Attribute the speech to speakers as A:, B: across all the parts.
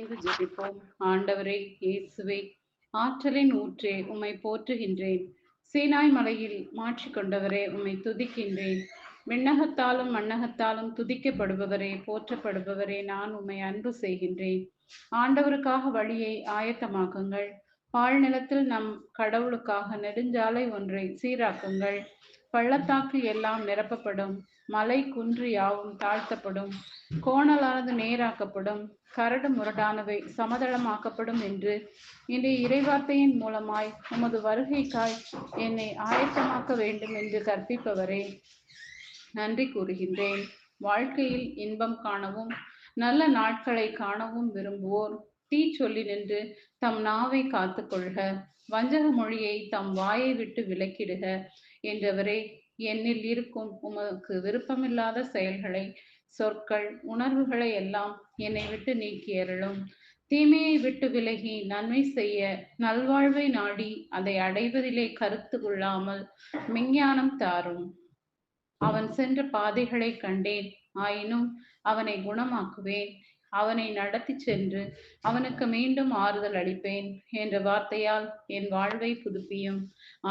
A: இணைந்து ஜெபிப்போம். ஆண்டவரே இயேசுவே ஆற்றலின் ஊற்றே உம்மை போற்றுகின்றேன். சீனாய் மலையில் மாற்றிக்கொண்டவரே உம்மை துதிக்கின்றேன். விண்ணகத்தாலும் மண்ணகத்தாலும் துதிக்கப்படுபவரே போற்றப்படுபவரே நான் உம்மை அன்பு செய்கின்றேன். ஆண்டவருக்காக வழியை ஆயத்தமாக்குங்கள். பாழ்நிலத்தில் நம் கடவுளுக்காக நெடுஞ்சாலை ஒன்றை சீராக்குங்கள். பள்ளத்தாக்கு எல்லாம் நிரப்பப்படும். மலை குன்று யாவும் தாழ்த்தப்படும். கோணலானது நேராக்கப்படும். கரடு முரடானவை சமதளமாக்கப்படும் என்று இன்றைய இறைவார்த்தையின் மூலமாய் உமது வருகைக்காய் என்னை ஆயத்தமாக்க வேண்டும் என்று கற்பிப்பவரே. நன்றி கூறுகின்றேன். வாழ்க்கையில் இன்பம் காணவும் நல்ல நாட்களை காணவும் விரும்புவோர். தீ சொல்லி நின்று தம் நாவை காத்து கொள்க. வஞ்சக மொழியை தம் வாயை விட்டு விலக்கிடுக. என்றவரே என்னில் இருக்கும் உமக்கு விருப்பமில்லாத செயல்களை சொற்கள் உணர்வுகளை எல்லாம் என்னை விட்டு நீக்கி அருளும். தீமையை விட்டு விலகி நன்மை செய்ய நல்வாழ்வை நாடி அதை அடைவதிலே கருத்து கொள்ளாமல் விஞ்ஞானம் தாரும். அவன் சென்ற பாதைகளை கண்டேன். ஆயினும் அவனை குணமாக்குவேன். அவனை நடத்தி சென்று அவனுக்கு மீண்டும் ஆறுதல் அளிப்பேன் என்ற வார்த்தையால் என் வாழ்வை புதுப்பியும்.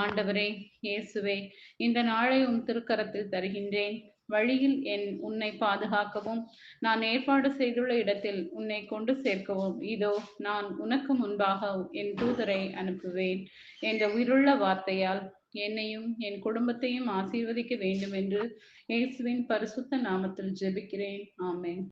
A: ஆண்டவரே இயேசுவே இந்த நாளை உன் திருக்கரத்தில் தருகின்றேன். வழியில் என் உன்னை பாதுகாக்கவும் நான் ஏற்பாடு செய்துள்ள இடத்தில் உன்னை கொண்டு சேர்க்கவும். இதோ நான் உனக்கு முன்பாக என் தூதரை அனுப்புவேன் என்ற உயிருள்ள வார்த்தையால் என்னையும் என் குடும்பத்தையும் ஆசீர்வதிக்க வேண்டும் என்று இயேசுவின் பரிசுத்த நாமத்தில் ஜெபிக்கிறேன். ஆமேன்.